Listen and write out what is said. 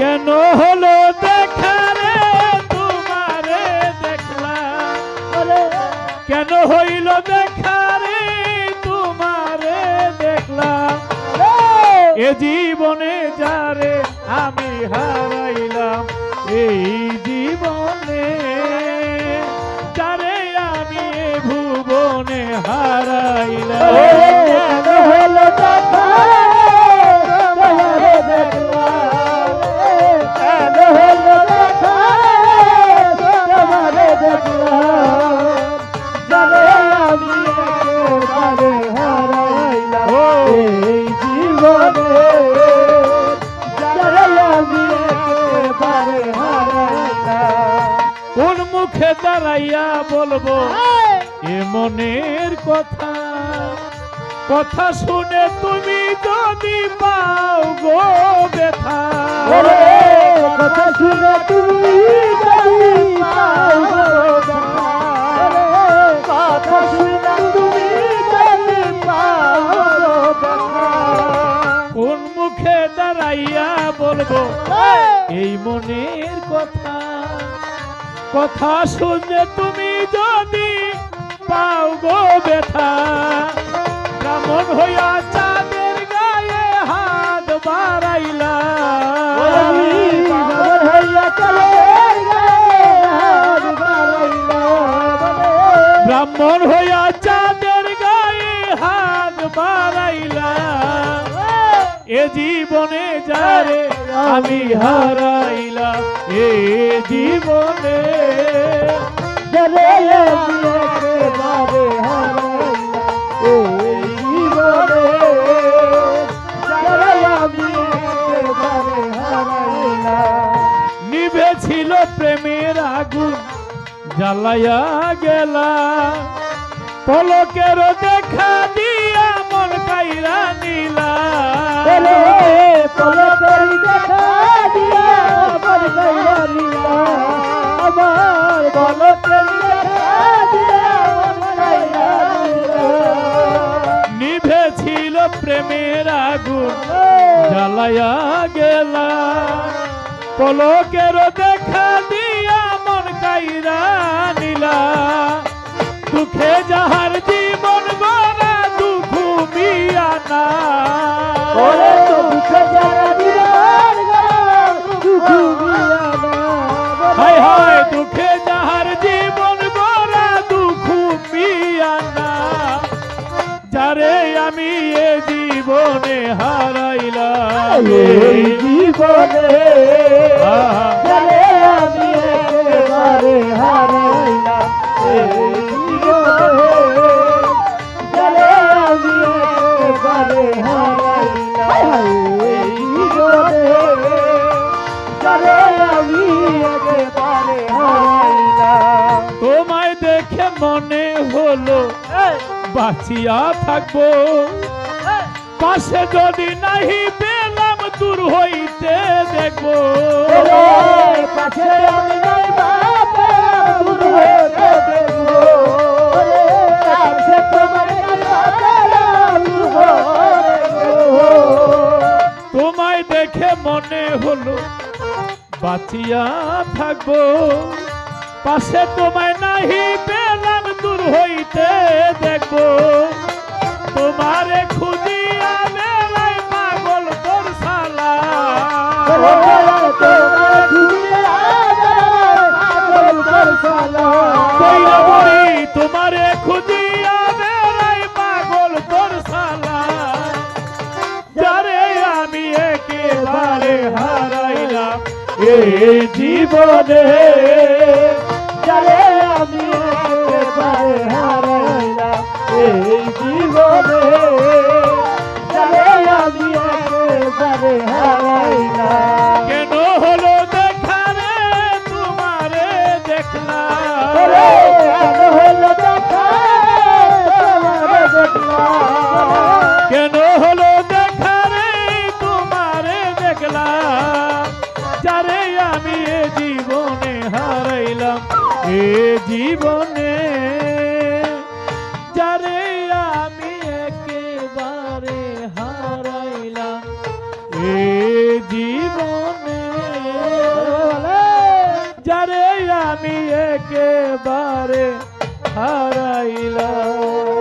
কেন হলো দেখা রে? তোমারে দেখলাম। কেন হইল দেখা রে? তোমারে দেখলাম। এ জীবনে যারে আমি হারাইলাম এই দাঁড়াইয়া বলব এ মনের কথা। কথা শুনে তুমি যদি পাও গো ব্যথা। কথা শুনে তুমি যদি পাও গো দেখা। ওরে কথা শুনে তুমি যদি পাও কোন মুখে দাঁড়াইয়া বলব এই মনের কথা। কথা শুনে তুমি যদি পাও গো ব্যথা কেমন হইয়া চাঁদের গায়ে হাত বাড়াইলা। ব্রাহ্মণ হইয়া এ জীবনে যারে আমি হারাইলাম, এ জীবনে হারাইলাম। নিভেছিল প্রেমের আগুন, জ্বালাইয়া গেলা পলকের দেখা দিয়া মন কাইরা নীলা নিভেছিল প্রেমের আগুন জ্বালাইয়া গেলা। পলকের দেখা দিয়া মন কাইরা নীলা। দুঃখে যাহার জীবন গড়া দুঃখ মিয়া না। জীবনে হারাইলাম এই জীবনে আহা। জানে আমি একেবারে হারাইলাম জীবনে আমি একেবারে হারাইলাম জীবনে আমি একেবারে হারাইলাম। তোমায় দেখে মনে হলো বাঁচিয়া থাকব। পাশে যদি নাহি পেলাম দূর হইতে পাশে আমি নাই দূর দেখব। তোমায় দেখে মনে হলো বাঁচিয়া থাকব। পাশে তোমায় নাহি পেলাম দূর হইতে জীবনে কেন এ জীবনে যারে আমি একেবারে হারাইলাম এ জীবনে যারে আমি একেবারে হারাইলাম।